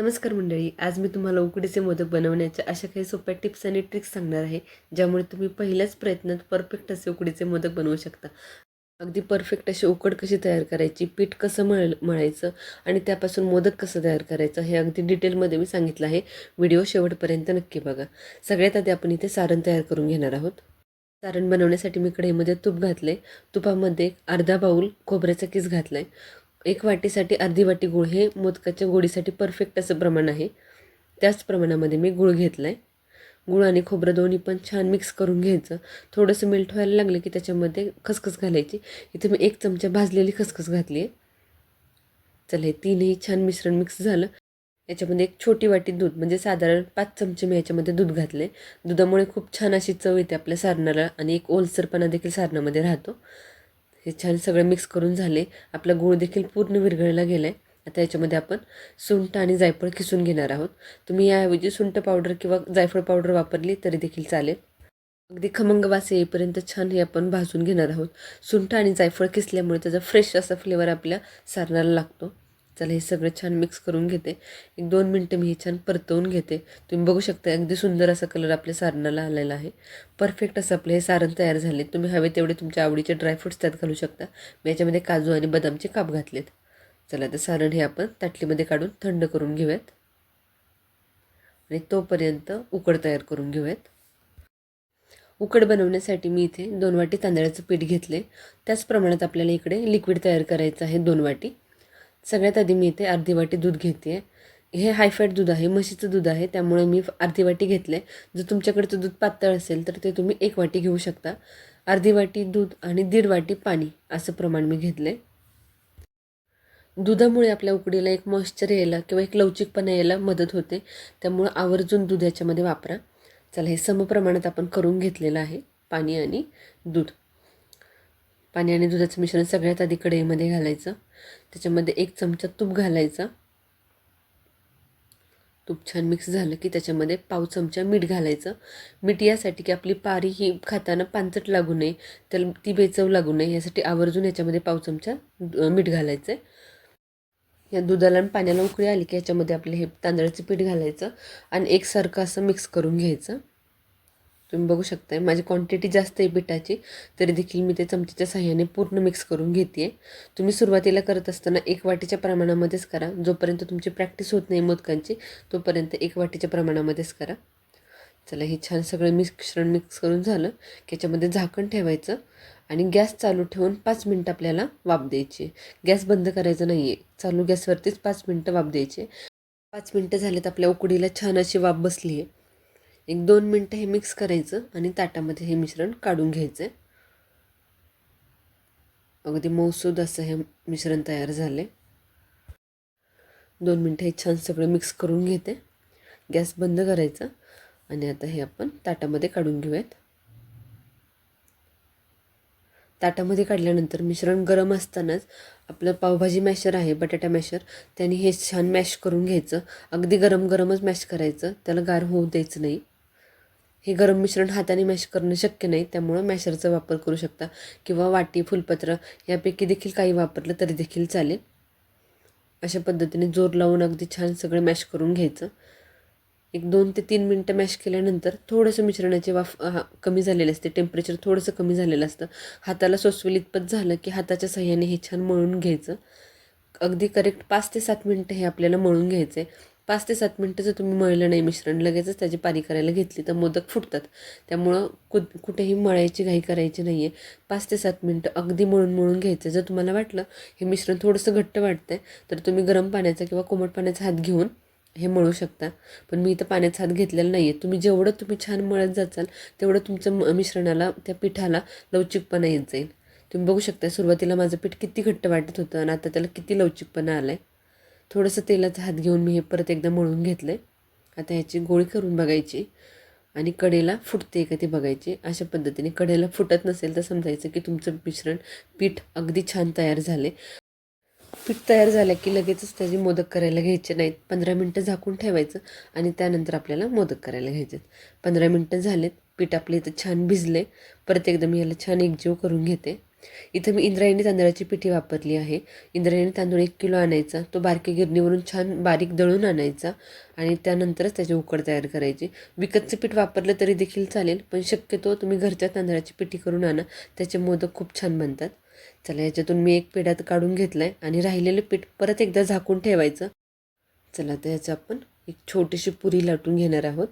नमस्कार मंडळी आज मी तुम्हाला उकडीचे मोदक बनवण्याच्या अशा काही सोप्या टिप्स आणि ट्रिक्स सांगणार आहे ज्यामुळे तुम्ही पहिल्याच प्रयत्नात परफेक्ट असे उकडीचे मोदक बनवू शकता. अगदी परफेक्ट अशी उकड कशी तयार करायची पीठ कसं मळ मळायचं आणि त्यापासून मोदक कसं तयार करायचं हे अगदी डिटेलमध्ये मी सांगितलं आहे. व्हिडिओ शेवटपर्यंत नक्की बघा. सगळ्यात आधी आपण इथे सारण तयार करून घेणार आहोत. सारण बनवण्यासाठी मी कढईमध्ये तूप घातले तुपामध्ये अर्धा बाऊल खोबऱ्याचा किस घातला आहे एक वाटीसाठी अर्धी वाटी गूळ हे मोदकाच्या गोडीसाठी परफेक्ट असं प्रमाण आहे. त्याच प्रमाणामध्ये मी गूळ घेतला आहे गूळ आणि खोबरं दोन्ही पण छान मिक्स करून घ्यायचं. थोडंसं मिल्ट व्हायला लागलं की त्याच्यामध्ये खसखस घालायची. इथे मी एक चमचा भाजलेली खसखस घातली आहे चला हे तीनही छान मिश्रण मिक्स झालं. याच्यामध्ये एक छोटी वाटी दूध म्हणजे साधारण पाच चमचे मी याच्यामध्ये दूध घातले दुधामुळे खूप छान अशी चव येते आपल्या सारणाला आणि एक ओलसरपणा देखील सारणामध्ये राहतो. हे छान सगळं मिक्स करून झाले. आपला गूळ देखील पूर्ण विरघळला गेला आहे आता याच्यामध्ये आपण सुंठ आणि जायफळ किसून घेणार आहोत. तुम्ही याऐवजी सुंठ पावडर किंवा जायफळ पावडर वापरली तरी देखील चालेल. अगदी खमंग वास येईपर्यंत छान हे आपण भाजून घेणार आहोत. सुंठ आणि जायफळ किसल्यामुळे त्याचा फ्रेश असा फ्लेवर आपल्या सारणाला लागतो. चला हे सगळं छान मिक्स करून घेते. एक दोन मिनटं मी हे छान परतवून घेते. तुम्ही बघू शकता अगदी सुंदर असा कलर आपल्या सारणाला आलेला आहे. परफेक्ट असं आपलं हे सारण तयार झाले. तुम्ही हवे तेवढे तुमच्या आवडीचे ड्रायफ्रुट्स त्यात घालू शकता. मी याच्यामध्ये काजू आणि बदामचे काप घातलेत. चला तर सारण हे आपण ताटलीमध्ये काढून थंड करून घेऊयात. आणि तोपर्यंत उकड तयार करून घेऊयात. उकड बनवण्यासाठी मी इथे दोन वाटी तांदळाचं पीठ घेतले त्याच प्रमाणात आपल्याला इकडे लिक्विड तयार करायचं आहे दोन वाटी. सगळ्यात आधी मी इथे अर्धी वाटी दूध घेते हे हायफॅट दूध आहे म्हशीचं दूध आहे त्यामुळे मी अर्धी वाटी घेतले. जर तुमच्याकडचं दूध पातळ असेल तर ते तुम्ही एक वाटी घेऊ शकता. अर्धी वाटी दूध आणि दीड वाटी पाणी असं प्रमाण मी घेतले दुधामुळे आपल्या उकडीला एक मॉइश्चर यायला किंवा एक लवचिकपणा यायला मदत होते. त्यामुळं आवर्जून दूध याच्यामध्ये वापरा. चला हे समप्रमाणात आपण करून घेतलेलं आहे पाणी आणि दूध. पाणी आणि दुधाचं मिश्रण सगळ्यात आधी कढईमध्ये घालायचं. त्याच्यामध्ये एक चमचा तूप घालायचा. तूप छान मिक्स झालं की त्याच्यामध्ये पाव चमचा मीठ घालायचं. मीठ यासाठी की आपली पारी ही खाताना पानचट लागू नये तर ती बेचव लागू नये यासाठी आवर्जून याच्यामध्ये पाव चमचा मीठ घालायचं आहे या दुधाला आणि पाण्याला उकळी आली की याच्यामध्ये आपले हे तांदळाचं पीठ घालायचं आणि एकसारखं असं मिक्स करून घ्यायचं. तुम्ही बघू शकताय. माझी क्वांटिटी जास्त आहे पिठाची तरी देखील मी ते चमच्याच्या साह्याने पूर्ण मिक्स करून घेते तुम्ही सुरुवातीला करत असताना एक वाटीच्या प्रमाणामध्येच करा. जोपर्यंत तुमची प्रॅक्टिस होत नाही मोदकांची तोपर्यंत एक वाटीच्या प्रमाणामध्येच करा. चला हे छान सगळं मिश्रण मिक्स करून झालं की याच्यामध्ये झाकण ठेवायचं आणि गॅस चालू ठेवून पाच मिनटं आपल्याला वाफ द्यायची. गॅस बंद करायचं नाही आहे चालू गॅसवरतीच पाच मिनटं वाफ द्यायची. पाच मिनटं झालेत आपल्या उकडीला छान अशी वाफ बसली आहे एक दोन मिनटं हे मिक्स करायचं आणि ताटामध्ये हे मिश्रण काढून घ्यायचं आहे अगदी मौसूद असं हे मिश्रण तयार झाले दोन मिनटं हे छान सगळं मिक्स करून घेते. गॅस बंद करायचा आणि आता हे आपण ताटामध्ये काढून घेऊयात. ताटामध्ये काढल्यानंतर मिश्रण गरम असतानाच आपलं पावभाजी मॅशर आहे बटाटा मॅशर त्याने हे छान मॅश करून घ्यायचं. अगदी गरम गरमच मॅश करायचं. त्याला गार होऊ द्यायचं नाही. हे गरम मिश्रण हाताने मॅश करणं शक्य नाही त्यामुळं मॅशरचा वापर करू शकता. किंवा वाटी फुलपत्र यापैकी देखील काही वापरलं तरी देखील चालेल. अशा पद्धतीने जोर लावून अगदी छान सगळं मॅश करून घ्यायचं. एक दोन ते तीन मिनटं मॅश केल्यानंतर थोडंसं मिश्रणाचे वाफ कमी झालेले असते. टेम्परेचर थोडंसं कमी झालेलं असतं. हाताला सोसविलितपत झालं की हाताच्या सहाय्याने हे छान मळून घ्यायचं. अगदी करेक्ट पाच ते सात मिनटं हे आपल्याला मळून घ्यायचं आहे पाच ते सात मिनटं जर तुम्ही मळलं नाही मिश्रण लगेचच त्याची पारी करायला घेतली तर मोदक फुटतात. त्यामुळं कु कुठेही मळायची घाई करायची नाही आहे पाच ते सात मिनटं अगदी मळून मळून घ्यायचं. जर तुम्हाला वाटलं हे मिश्रण थोडंसं घट्ट वाटतं आहे तर तुम्ही गरम पाण्याचा किंवा कोमट पाण्याचा हात घेऊन हे मळू शकता. पण मी इथं पाण्याचा हात घेतलेला नाही आहे तुम्ही जेवढं तुम्ही छान मळत जाचाल तेवढं तुमचं म मिश्रणाला त्या पिठाला लवचिकपणा येत जाईल. तुम्ही बघू शकता सुरुवातीला माझं पीठ किती घट्ट वाटत होतं आणि आता त्याला किती लवचिकपणा आला आहे थोडंसं तेलाचा हात घेऊन मी हे परत एकदा मळून घेतलं आहे आता ह्याची गोळी करून बघायची आणि कडेला फुटते का ती बघायची. अशा पद्धतीने कडेला फुटत नसेल तर समजायचं की तुमचं मिश्रण पीठ अगदी छान तयार झाले पीठ तयार झालं की लगेचच त्याची मोदक करायला घ्यायचे नाहीत. पंधरा मिनटं झाकून ठेवायचं आणि त्यानंतर आपल्याला मोदक करायला घ्यायचे पंधरा मिनटं झालेत. पीठ आपले इथं छान भिजले परत एकदा मी याला छान एकजीव करून घेते. इथं मी इंद्रायणी तांदळाची पिठी वापरली आहे. इंद्रायणी तांदूळ एक किलो आणायचा. तो बारकी गिरणीवरून छान बारीक दळून आणायचा आणि त्यानंतरच त्याची उकड तयार करायची. विकतचं पीठ वापरलं तरी देखील चालेल पण शक्यतो तुम्ही घरच्या तांदळाची पिठी करून आणा. त्याचे मोदक खूप छान बनतात. चला याच्यातून मी एक पेढ्यात काढून घेतला आहे आणि राहिलेलं पीठ परत एकदा झाकून ठेवायचं. चला तर याचं आपण एक छोटीशी पुरी लाटून घेणार आहोत.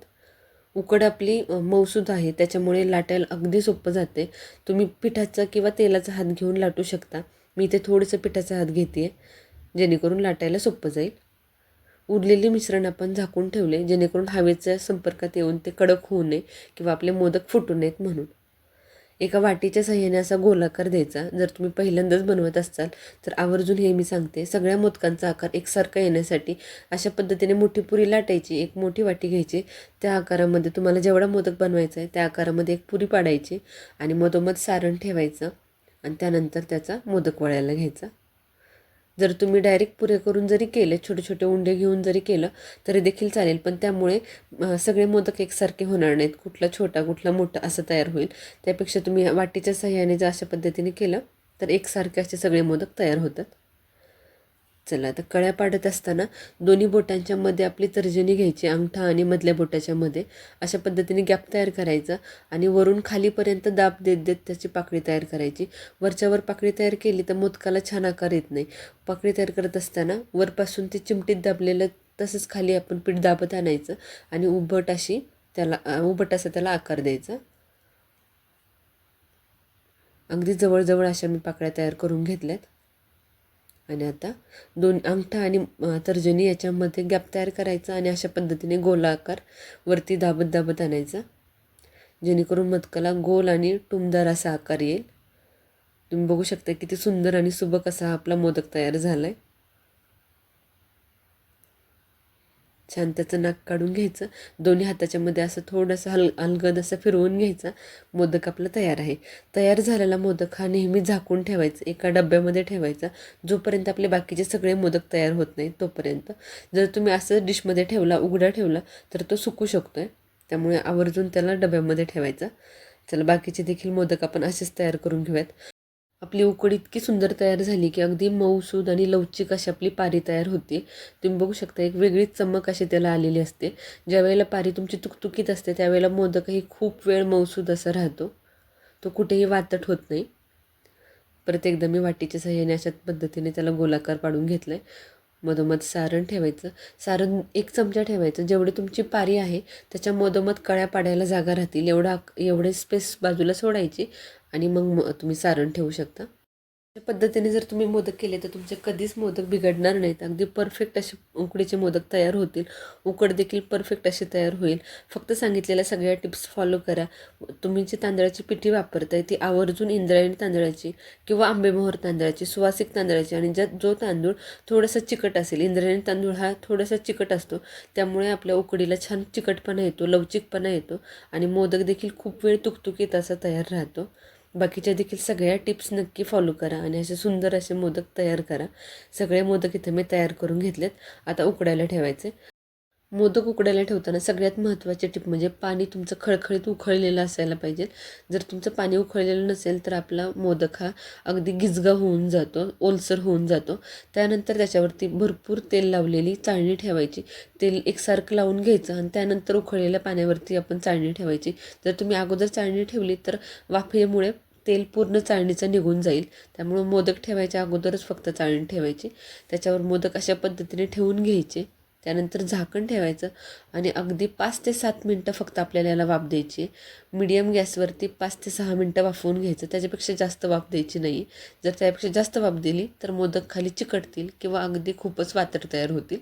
उकड आपली अ, मऊसूद आहे. त्याच्यामुळे लाटायला अगदी सोपं जाते. तुम्ही पिठाचा किंवा तेलाचा हात घेऊन लाटू शकता. मी इथे थोडंसं पिठाचा हात घेते आहे जेणेकरून लाटायला सोपं जाईल. उरलेले मिश्रण आपण झाकून ठेवले जेणेकरून हवेच्या संपर्कात येऊन ते कडक होऊ नये किंवा आपले मोदक फुटू नयेत म्हणून. एका वाटीच्या सहाय्याने असा गोलाकार द्यायचा. जर तुम्ही पहिल्यांदाच बनवत असाल तर आवर्जून हे मी सांगते. सगळ्या मोदकांचा आकार एकसारखा येण्यासाठी अशा पद्धतीने मोठी पुरी लाटायची एक मोठी वाटी घ्यायची. त्या आकारामध्ये तुम्हाला जेवढा मोदक बनवायचा आहे त्या आकारामध्ये एक पुरी पाडायची आणि मधोमध सारण ठेवायचं आणि त्यानंतर त्याचा मोदक वळायला घ्यायचा. जर तुम्ही डायरेक्ट पुरे करून जरी केले छोटे छोटे उंडे घेऊन जरी केलं तरी देखील चालेल. पण त्यामुळे सगळे मोदक एकसारखे होणार नाहीत. कुठला छोटा कुठला मोठा असं तयार होईल. त्यापेक्षा तुम्ही वाटीच्या सहाय्याने जर अशा पद्धतीने केलं तर एकसारखे असे सगळे मोदक तयार होतात. चला आता कळ्या पाडत असताना दोन्ही बोटांच्या मध्ये आपली तर्जनी घ्यायची अंगठा आणि मधल्या बोटाच्या मध्ये. अशा पद्धतीने गॅप तयार करायचा आणि वरून खालीपर्यंत दाब देत देत त्याची पाकळी तयार करायची. वरच्यावर पाकळी तयार केली तर मोदकाला छान आकार येत नाही. पाकळी तयार करत असताना वरपासून ते चिमटीत दाबलेलं तसंच खाली आपण पीठ दाबत आणायचं आणि उभट अशी त्याला उभट असा त्याला आकार द्यायचा. अगदी जवळजवळ अशा मी पाकळ्या तयार करून घेतल्यात. आणि आता दोन अंगठा आणि तर्जनी याच्यामध्ये गॅप तयार करायचा आणि अशा पद्धतीने गोलाकार वरती दाबत दाबत आणायचा. जेणेकरून मदकाला गोल आणि टुमदार असा आकार येईल. तुम्ही बघू शकता किती सुंदर आणि सुबक असा आपला मोदक तयार झाला आहे छान त्याचं नाक काढून घ्यायचं. दोन्ही हाताच्या मध्ये असं थोडंसं हल अलगद असं फिरवून घ्यायचा. मोदक आपला तयार आहे. तयार झालेला मोदक हा नेहमी झाकून ठेवायचा. एका डब्यामध्ये ठेवायचा. जोपर्यंत आपले बाकीचे सगळे मोदक तयार होत नाही तोपर्यंत. जर तुम्ही असं डिशमध्ये ठेवला उघडा ठेवला तर तो सुकू शकतो आहे त्यामुळे आवर्जून त्याला डब्यामध्ये ठेवायचा. चला बाकीचे देखील मोदक आपण असेच तयार करून घेऊयात. आपली उकड इतकी सुंदर तयार झाली की अगदी मऊसूद आणि लवचिक अशी आपली पारी तयार होते. तुम्ही बघू शकता एक वेगळीच चमक अशी त्याला आलेली असते. ज्या वेळेला पारी तुमची तुकतुकीत असते त्यावेळेला मोदकही खूप वेळ मऊसूद असा राहतो. तो कुठेही वातट होत नाही. परत एकदा मी वाटीच्या सहाय्याने अशा पद्धतीने त्याला गोलाकार पाडून घेतलं आहे मधोमध सारण ठेवायचं. सारण एक चमचा ठेवायचं. जेवढी तुमची पारी आहे त्याच्या मधोमध कळ्या पाडायला जागा राहतील. एवढा एवढे स्पेस बाजूला सोडायची आणि मग म- तुम्ही सारण ठेवू शकता. पद्धतीने जर तुम्ही मोदक केले तर तुमचे कधीच मोदक बिघडणार नाहीत. अगदी परफेक्ट असे उकडीचे मोदक तयार होतील. उकड देखील परफेक्ट अशी तयार होईल. फक्त सांगितलेल्या सगळ्या टिप्स फॉलो करा. तुम्ही जी तांदळाची पिठी वापरताय ती आवर्जून इंद्रायणी तांदळाची किंवा आंबेमोहर तांदळाची सुवासिक तांदळाची आणि ज्या जो तांदूळ थोडासा चिकट असेल इंद्रायणी तांदूळ हा थोडासा चिकट असतो. त्यामुळे आपल्या उकडीला छान चिकटपणा येतो लवचिकपणा येतो आणि मोदक देखील खूप वेळ तुकतुकीत असा तयार राहतो. बाकीच्या देखील सगळ्या टिप्स नक्की फॉलो करा आणि असे सुंदर असे मोदक तयार करा. सगळे मोदक इथे मी तयार करून घेतलेत. आता उकडायला ठेवायचे. मोदक उकडायला ठेवताना सगळ्यात महत्त्वाची टिप म्हणजे पाणी तुमचं खळखळीत उखळलेलं असायला पाहिजे. जर तुमचं पाणी उखळलेलं नसेल तर आपला मोदक हा अगदी गिजगा होऊन जातो ओलसर होऊन जातो. त्यानंतर त्याच्यावरती भरपूर तेल लावलेली चाळणी ठेवायची. तेल एकसारखं लावून घ्यायचं आणि त्यानंतर उखळलेल्या पाण्यावरती आपण चाळणी ठेवायची. जर तुम्ही अगोदर चाळणी ठेवली तर वाफेमुळे तेल पूर्ण चाळणीचं निघून जाईल. त्यामुळं मोदक ठेवायच्या अगोदरच फक्त चाळणी ठेवायची. त्याच्यावर मोदक अशा पद्धतीने ठेवून घ्यायचे. त्यानंतर झाकण ठेवायचं आणि अगदी पाच ते सात मिनटं फक्त आपल्याला याला वाफ द्यायची. मिडियम गॅसवरती पाच ते सहा मिनटं वाफवून घ्यायचं. त्याच्यापेक्षा जास्त वाफ द्यायची नाही. जर त्यापेक्षा जास्त वाफ दिली तर मोदक खाली चिकटतील किंवा अगदी खूपच वातर तयार होतील.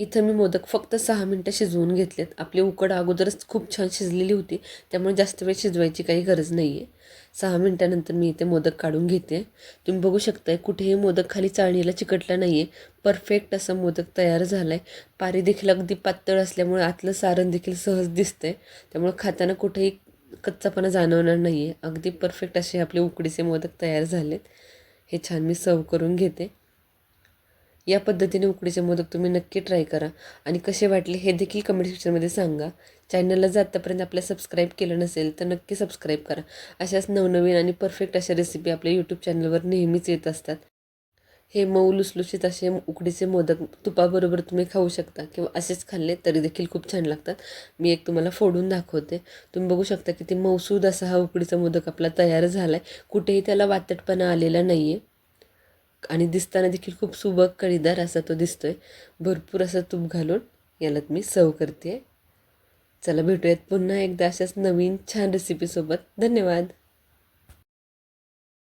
इथं मी मोदक फक्त सहा मिनटं शिजवून घेतलेत. आपली उकड अगोदरच खूप छान शिजलेली होती त्यामुळे जास्त वेळ शिजवायची काही गरज नाही आहे सहा मिनटानंतर मी इथे मोदक काढून घेते. तुम्ही बघू शकताय कुठेही मोदक खाली चाळणीला चिकटला नाही आहे परफेक्ट असा मोदक तयार झाला आहे पारी देखील अगदी पातळ असल्यामुळे आतलं सारण देखील सहज दिसतंय. त्यामुळे खाताना कुठेही कच्चापणा जाणवणार नाही आहे अगदी परफेक्ट असे आपले उकडीचे मोदक तयार झालेत. हे छान मी सर्व करून घेते. या पद्धतीने उकडीचे मोदक तुम्ही नक्की ट्राय करा. आणि कसे वाटले हे देखील कमेंट सेक्शनमध्ये सांगा. चॅनलला जर आत्तापर्यंत आपल्या सबस्क्राईब केलं नसेल तर नक्की सबस्क्राईब करा. अशाच नवनवीन आणि परफेक्ट अशा रेसिपी आपल्या यूट्यूब चॅनलवर नेहमीच येत असतात. हे मऊ लुसलुशीत असे उकडीचे मोदक तुपाबरोबर तुम्ही खाऊ शकता किंवा असेच खाल्ले तरी देखील खूप छान लागतात. मी एक तुम्हाला फोडून दाखवते. तुम्ही बघू शकता की ती मौसूद असा हा उकडीचा मोदक आपला तयार झाला आहे कुठेही त्याला वातटपणा आलेला नाही आहे आणि दिसताना देखील खूप सुबक कळीदार असा तो दिसतो आहे भरपूर असं तूप घालून याला मी सर्व करते चला भेटूयात पुन्हा एकदा अशाच नवीन छान रेसिपीसोबत धन्यवाद.